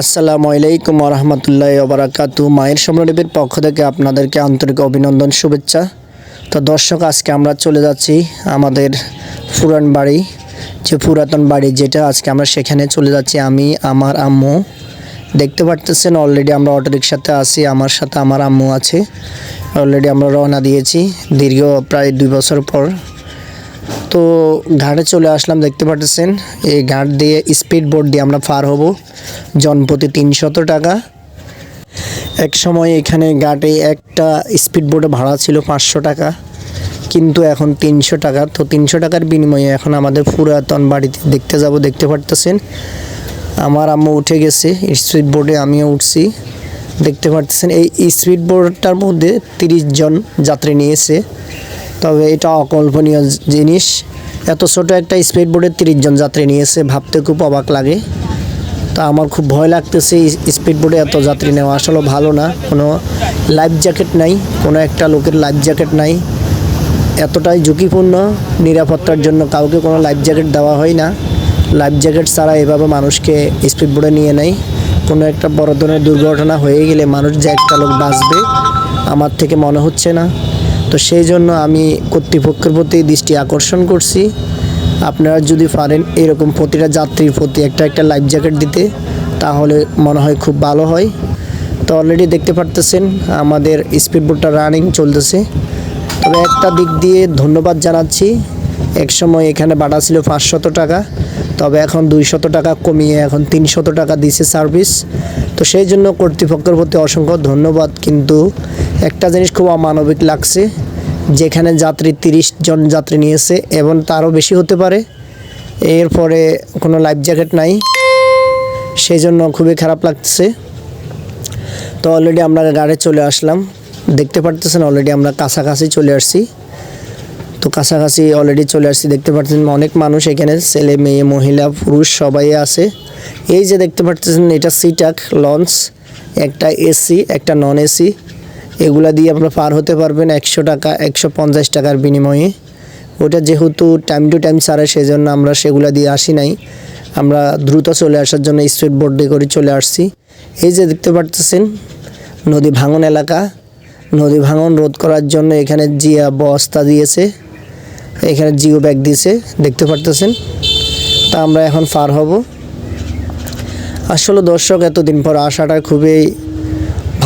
আসসালামু আলাইকুম রহমতুল্লাহ ওবরাকাতু। মায়ের সম্রাটের পক্ষ থেকে আপনাদেরকে আন্তরিক অভিনন্দন, শুভেচ্ছা। তো দর্শক, আজকে আমরা চলে যাচ্ছি আমাদের পুরান বাড়ি, যে পুরাতন বাড়ি যেটা আজকে আমরা সেখানে চলে যাচ্ছি আমি, আমার আম্মু। দেখতে পারতেছেন অলরেডি আমরা অটোরিকশাতে আছি, আমার সাথে আমার আম্মু আছে। অলরেডি আমরা রওনা দিয়েছি, দীর্ঘ প্রায় দুই বছর পর। তো ঘাটে চলে আসলাম, দেখতে পাচ্ছেন এই ঘাট দিয়ে স্পিড বোট দিয়ে আমরা পার হব। জনপ্রতি তিনশত টাকা। এক সময় এখানে ঘাটে একটা স্পিড বোটে ভাড়া ছিল পাঁচশো টাকা, কিন্তু এখন তিনশো টাকা। তো তিনশো টাকার বিনিময়ে এখন আমাদের পুরাতন বাড়িতে দেখতে যাব, দেখতে পারতেছেন? আমার আম্মু উঠে গেছে স্পিড বোটে আমিও উঠছি। দেখতে পারতেছেন, এই স্পিড বোটটার মধ্যে তিরিশ জন যাত্রী নিয়েছে। তবে এটা অকল্পনীয় জিনিস। এত ছোট একটা স্পিড বোটে তিরিশ জন যাত্রী নিয়েছে ভাবতে খুব অবাক লাগে। তা আমার খুব ভয় লাগতেছে স্পিড বোর্ডে এত যাত্রী নেওয়া। আসলে ভালো না, কোনো লাইফ জ্যাকেট নাই, কোনো একটা লোকের লাইফ জ্যাকেট নাই। এতটাই ঝুঁকিপূর্ণ, নিরাপত্তার জন্য কাউকে কোনো লাইফ জ্যাকেট দেওয়া হয় না। লাইফ জ্যাকেট ছাড়া এভাবে মানুষকে স্পিড বোটে নিয়ে নেয়। কোনো একটা বড় ধরনের দুর্ঘটনা হয়ে গেলে মানুষ যে একটা লোক বাঁচবে, আমার থেকে মনে হচ্ছে না। তো সেই জন্য আমি কর্তৃপক্ষের প্রতি দৃষ্টি আকর্ষণ করছি। আপনারা যদি পারেন এরকম প্রতিটা যাত্রীর প্রতি একটা একটা লাইফ জ্যাকেট দিতে, তাহলে মনে হয় খুব ভালো হয়। তো অলরেডি দেখতে পারতেছেন, আমাদের স্পিড বোটটা রানিং চলতেছে। তবে একটা দিক দিয়ে ধন্যবাদ জানাচ্ছি, এক সময় এখানে বাটা ছিল পাঁচশত টাকা, তবে এখন দুইশত টাকা কমিয়ে এখন তিনশত টাকা দিছে সার্ভিস তো সেই জন্য কর্তৃপক্ষের প্রতি অসংখ্য ধন্যবাদ, কিন্তু একটা জিনিস খুব অমানবিক লাগছে, যেখানে যাত্রী তিরিশ জন যাত্রী নিয়েছে এবং তারও বেশি হতে পারে। এরপরে কোনো লাইফ জ্যাকেট নাই সেই জন্য খুবই খারাপ লাগছে। তো অলরেডি আমরা গাড়ি চলে আসলাম। দেখতে পারতেছেন অলরেডি আমরা কাছাকাছি চলে আসছি। তো কাছাকাছি অলরেডি চলে আসছি, দেখতে পাচ্ছেন অনেক মানুষ এখানে, ছেলে, মেয়ে, মহিলা, পুরুষ সবাই আছে। এই যে দেখতে পাচ্ছেন এটা সিটাক লঞ্চ, একটা এসি, একটা নন এসি এগুলা দিয়ে আপনারা পার হতে পারবেন একশো টাকা, একশো পঞ্চাশ টাকার বিনিময়ে। ওটা যেহেতু টাইম টু টাইম ছাড়ে, সেজন্য আমরা সেগুলা দিয়ে আসি নাই। আমরা দ্রুত চলে আসার জন্য স্পিড বোর্ড করে চলে আসছি। এই যে দেখতে পারতেছেন, নদী ভাঙন এলাকা। নদী ভাঙন রোধ করার জন্য এখানে জিয়া বস্তা দিয়েছে। এখানে জিও ব্যাগ দিয়েছে, দেখতে পারতেছেন? তা আমরা এখন পার হব। আসলে দর্শক, এতদিন পর আসাটা খুবই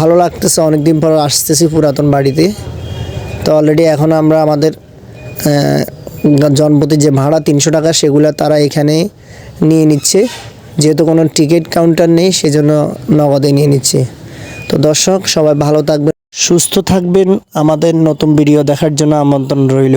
ভালো লাগতেছে অনেক দিন পর আসতেছি পুরাতন বাড়িতে। তো অলরেডি এখন আমরা আমাদের জনপ্রতি যে ভাড়া তিনশো টাকা সেগুলো তারা এখানে নিয়ে নিচ্ছে। যেহেতু কোনো টিকিট কাউন্টার নেই, সেজন্য নগদে নিয়ে নিচ্ছে। তো দর্শক, সবাই ভালো থাকবেন, সুস্থ থাকবেন। আমাদের নতুন ভিডিও দেখার জন্য আমন্ত্রণ রইল।